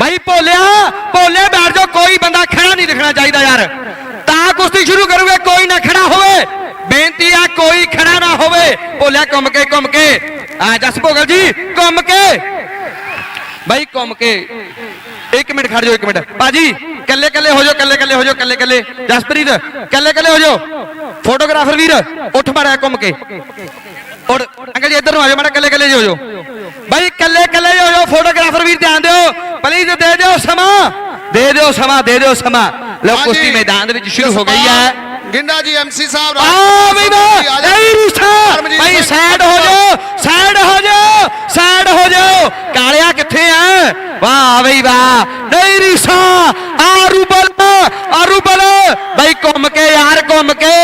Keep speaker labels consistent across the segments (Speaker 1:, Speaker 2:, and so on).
Speaker 1: ਭਾਈ ਭੋਲਿਆ ਭੋਲੇ ਬੈਠ ਜਾ ਕੋਈ ਬੰਦਾ ਖੜਾ ਨਹੀਂ ਦਿਖਣਾ ਚਾਹੀਦਾ ਯਾਰ। ਤਾਂ ਕੁਸ਼ਤੀ ਸ਼ੁਰੂ ਕਰੂਗੇ, ਕੋਈ ਨਾ ਖੜਾ ਹੋਵੇ। ਬੇਨਤੀ ਆ, ਕੋਈ ਖੜਾ ਨਾ ਹੋਵੇ। ਭੋਲਿਆ, ਘੁੰਮ ਕੇ ਘੁੰਮ ਕੇ। ਆ ਜਸ ਭੋਗਲ ਜੀ, ਘੁੰਮ ਕੇ। ਭਾਈ ਘੁੰਮ ਕੇ। ਇੱਕ ਮਿੰਟ ਖੜ ਜਾਓ, ਇੱਕ ਮਿੰਟ। ਬਾਜੀ ਕੱਲੇ ਕੱਲੇ ਹੋ ਜਾਓ ਕੱਲੇ ਕੱਲੇ ਹੋ ਜਾਓ ਕੱਲੇ ਕੱਲੇ ਜਸਪ੍ਰੀਤ ਕੱਲੇ ਕੱਲੇ ਹੋ ਜਾਓ। ਫੋਟੋਗ੍ਰਾਫਰ ਵੀਰ, ਉੱਠ ਮਾਰਿਆ ਘੁੰਮ ਕੇ। ਔਰ ਅੰਕਲ ਜੀ, ਇੱਧਰ ਨੂੰ ਆ ਜਾਓ, ਮਾੜਾ ਕੱਲੇ ਕੱਲੇ ਹੋ ਜਾਓ। ਭਾਈ ਕੱਲੇ ਕੱਲੇ ਹੋ ਜਾਓ ਫੋਟੋਗ੍ਰਾਫਰ ਵੀਰ ਧਿਆਨ ਦਿਓ। ਪਲੀਜ਼ ਦੇ ਦਿਓ ਸਮਾਂ। ਦੇ ਦਿਓ ਸਮਾਂ ਦੇ ਦਿਓ ਸਮਾਂ।
Speaker 2: ਹਾਂਜੀ।
Speaker 1: ਕੁਸ਼ਤੀ ਮੈਦਾਨ ਦੇ ਵਿੱਚ ਸ਼ੁਰੂ ਹੋ ਗਈ ਹੈ।
Speaker 2: ਗਿੰਡਾ ਜੀ ਐਮਸੀ ਸਾਹਿਬ
Speaker 1: ਆ ਬਈ ਵਾਹ ਨਹੀਂ ਰੂਸਾ ਭਾਈ ਸਾਈਡ ਹੋ ਜਾਓ ਸਾਈਡ ਹੋ ਜਾਓ ਸਾਈਡ ਹੋ ਜਾਓ। ਕਾਲਿਆ ਕਿੱਥੇ ਆ? ਵਾਹ ਬਈ ਵਾਹ ਨਹੀਂ ਰੀਸਾ ਆ ਰੂਬਲ ਆ ਰੂਬਲ ਭਾਈ ਘੁੰਮ ਕੇ ਯਾਰ ਘੁੰਮ ਕੇ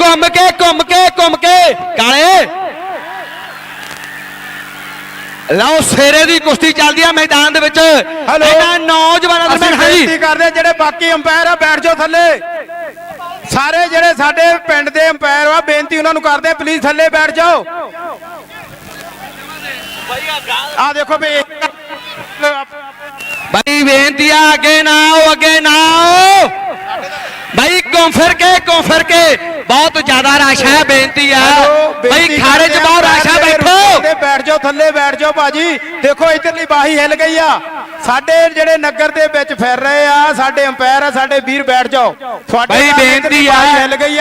Speaker 1: ਘੁੰਮ ਕੇ ਘੁੰਮ ਕੇ ਘੁੰਮ ਕੇ ਕਾਲੇ ਲਓ ਸੇਰੇ ਦੀ ਕੁਸ਼ਤੀ ਚੱਲਦੀ ਆ ਮੈਦਾਨ ਦੇ ਵਿੱਚ। ਇਹਨਾਂ ਨੌਜਵਾਨਾਂ ਦੇ ਮੈਂ
Speaker 3: ਬੇਨਤੀ ਕਰਦੇ ਜਿਹੜੇ ਬਾਕੀ ਅੰਪਾਇਰ ਆ ਬੈਠ ਜਾਓ ਥੱਲੇ। ਸਾਰੇ ਜਿਹੜੇ ਸਾਡੇ ਪਿੰਡ ਦੇ ਅੰਪਾਇਰ ਆ ਬੇਨਤੀ ਉਹਨਾਂ ਨੂੰ ਕਰਦੇ ਪਲੀਜ਼ ਥੱਲੇ ਬੈਠ ਜਾਓ। ਆ ਦੇਖੋ ਵੀ
Speaker 1: ਭਾਈ ਬੇਨਤੀ ਆ ਅੱਗੇ ਨਾ ਆਓ ਅੱਗੇ ਨਾ ਆਓ। ਭਾਈ ਘੁੰਮ ਫਿਰ ਕੇ ਘੁੰਮ ਫਿਰ ਕੇ। ਬਹੁਤ ਜ਼ਿਆਦਾ ਰਸ਼ ਹੈ ਬੇਨਤੀ ਆ। ਭਾਈ
Speaker 3: ਬੇਨਤੀ
Speaker 1: ਖਾੜੇ 'ਚ ਬਹੁਤ ਰਸ਼ ਹੈ
Speaker 3: ਬੈਠ
Speaker 1: ਬੈਠੋ
Speaker 3: ਜਾਓ ਥੱਲੇ ਜਾਓ ਬਾਜੀ ਦੇਖੋ ਇਧਰਲੀ ਬਾਹੀ ਹਿੱਲ ਗਈ ਆ। ਸਾਡੇ ਜਿਹੜੇ ਨਗਰ ਦੇ ਵਿੱਚ ਫਿਰ ਰਹੇ ਆ ਸਾਡੇ ਅੰਪਾਇਰ ਆ ਸਾਡੇ ਵੀਰ ਬੈਠ ਜਾਓ। ਤੁਹਾਡੇ
Speaker 1: ਬੇਨਤੀ ਆ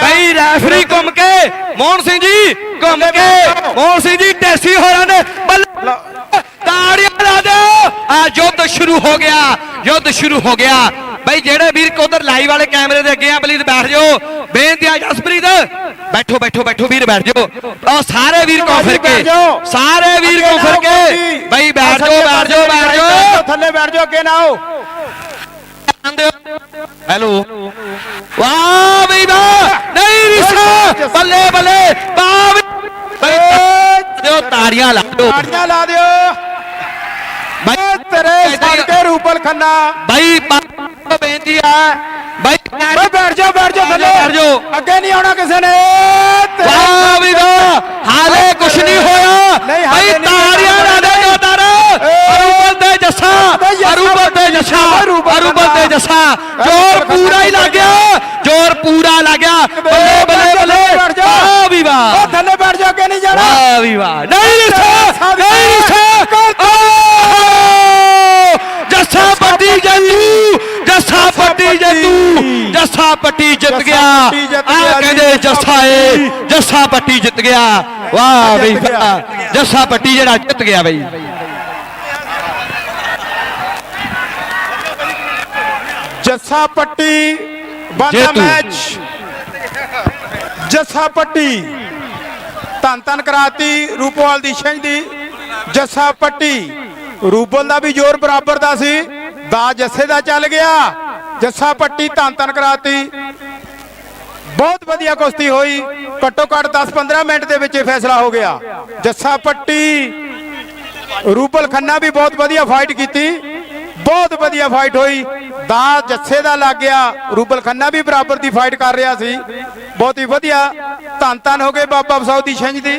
Speaker 1: ਭਾਈ ਰੈਫਰੀ ਘੁੰਮ ਕੇ ਮੋਹਨ ਸਿੰਘ ਜੀ ਘੁੰਮ ਕੇ ਮੋਹਨ ਸਿੰਘ ਜੀ ਟੈਸੀ ਹੋਰਾਂ ਦੇ ਤਾੜੀਆਂ ਲਾ ਦਿਓ। ਆ ਯੁੱਧ ਸ਼ੁਰੂ ਹੋ ਗਿਆ ਯੁੱਧ ਸ਼ੁਰੂ ਹੋ ਗਿਆ। ਭਾਈ ਜਿਹੜੇ ਵੀਰ ਉਧਰ ਲਾਈਵ ਵਾਲੇ ਕੈਮਰੇ ਦੇ ਅੱਗੇ ਆ ਪਲੀਜ਼ ਬੈਠ ਜਾਓ। ਬੇਨਤੀ ਆ ਜਸਪ੍ਰੀਤ। ਬੈਠੋ ਬੈਠੋ ਬੈਠੋ ਵੀਰ ਬੈਠ ਜਾਓ। ਉਹ ਸਾਰੇ ਵੀਰ ਘੁੰਮ ਫਿਰ ਕੇ। ਸਾਰੇ ਵੀਰ ਘੁੰਮ ਫਿਰ ਕੇ। ਭਾਈ ਬੈਠ ਜਾਓ ਬੈਠ ਜਾਓ ਬੈਠ ਜਾਓ।
Speaker 3: ਥੱਲੇ ਬੈਠ ਜਾਓ ਅੱਗੇ ਨਾ ਆਓ।
Speaker 1: ਹੈਲੋ। ਵਾਹ ਬਈ ਵਾਹ। ਨਹੀਂ ਰਿਸਾ ਬੱਲੇ ਬੱਲੇ। ਵਾਹ ਬਈ ਬਈ ਦਿਓ ਤਾੜੀਆਂ ਲਾ ਦਿਓ।
Speaker 3: ਤਾੜੀਆਂ ਲਾ ਦਿਓ।
Speaker 1: ਬਾਈ
Speaker 3: ਤੇਰੇ ਸਦਕੇ ਰੂਪਲ ਖੰਨਾ।
Speaker 1: ਬਾਈ ਬੇਨਤੀ ਆ। ਬਾਈ
Speaker 3: ਓਏ ਬੈਠ ਜਾਓ ਬੈਠ ਜਾਓ ਥੱਲੇ।
Speaker 1: ਬੈਠ ਜਾਓ।
Speaker 3: ਅੱਗੇ ਨਹੀਂ ਆਉਣਾ ਕਿਸੇ ਨੇ।
Speaker 1: ਵਾਹ ਬਈ ਵਾਹ। ਹਾਲੇ ਕੁਛ ਨਹੀਂ ਹੋਇਆ। ਬਾਈ ਤਾੜੀਆਂ ਦੇ ਜੋਦਾਰ ਅਰੂਬਲ ਤੇ ਜੱਸਾ। ਅਰੂਬਲ ਤੇ ਜੱਸਾ। ਅਰੂਬਲ ਤੇ ਜੱਸਾ। ਜ਼ੋਰ ਪੂਰਾ ਹੀ ਲੱਗ ਗਿਆ। ਜ਼ੋਰ ਪੂਰਾ ਲੱਗ ਗਿਆ। ਬੱਲੇ ਬੱਲੇ ਬੱਲੇ।
Speaker 3: ਜਾ।
Speaker 1: ਵਾਹ ਵੀ ਵਾਹ।
Speaker 3: ਥੱਲੇ ਬੈਠ ਜਾਓ ਅੱਗੇ ਨਹੀਂ ਜਾਣਾ।
Speaker 1: ਵਾਹ ਵੀ ਵਾਹ। ਨਹੀਂ ਰਿਸਾ ਨਹੀਂ ਰਿਸਾ ਓ ਜੱਸਾ ਪੱਟੀ ਜੱਲੂ ਜੱਸਾ ਪੱਟੀ ਜੱਲੂ ਜੱਸਾ ਪੱਟੀ ਜਿੱਤ ਗਿਆ।
Speaker 3: ਪੱਟੀ ਜਿੱਤ
Speaker 1: ਆ
Speaker 3: ਗਿਆ ਜੀ।
Speaker 1: ਕਹਿੰਦੇ ਜੱਸਾ ਏ ਜੱਸਾ ਪੱਟੀ ਜਿੱਤ ਗਿਆ। ਵਾਹ ਬਈ ਜੱਸਾ ਪੱਟੀ ਜਿਹੜਾ ਜਿੱਤ ਗਿਆ ਬਈ।
Speaker 3: ਜੱਸਾ ਪੱਟੀ ਬੰਦਾ। ਮੈਚ ਜੱਸਾ ਪੱਟੀ ਧੰਨ ਧੰਨ ਕਰਾਤੀ ਰੂਪਵਾਲ ਦੀ ਛਿੰਝ ਦੀ। ਜੱਸਾ ਪੱਟੀ ਰੂਪਲ ਦਾ ਵੀ ਜ਼ੋਰ ਬਰਾਬਰ ਦਾ ਸੀ। ਦਾ ਜੱਸੇ ਦਾ ਚੱਲ ਗਿਆ। ਜੱਸਾ ਪੱਟੀ ਧੰਨ ਧੰਨ ਕਰਾਤੀ। ਬਹੁਤ ਵਧੀਆ ਕੁਸ਼ਤੀ ਹੋਈ। ਘੱਟੋ ਘੱਟ 10-15 ਮਿੰਟ ਦੇ ਵਿੱਚ ਇਹ ਫੈਸਲਾ ਹੋ ਗਿਆ। ਜੱਸਾ ਪੱਟੀ, ਰੂਪਲ ਖੰਨਾ ਵੀ ਬਹੁਤ ਵਧੀਆ ਫਾਈਟ ਕੀਤੀ। ਬਹੁਤ ਵਧੀਆ ਫਾਈਟ ਹੋਈ। ਦਾ ਜੱਸੇ ਦਾ ਲੱਗ ਗਿਆ। ਰੂਪਲ ਖੰਨਾ ਵੀ ਬਰਾਬਰ ਦੀ ਫਾਈਟ ਕਰ ਰਿਹਾ ਸੀ। ਬਹੁਤ ਹੀ ਵਧੀਆ। ਧੰਨ ਧੰਨ ਹੋ ਗਏ ਬਾਬਾ ਬਸੌ ਦੀ ਛਿੰਝ ਦੀ।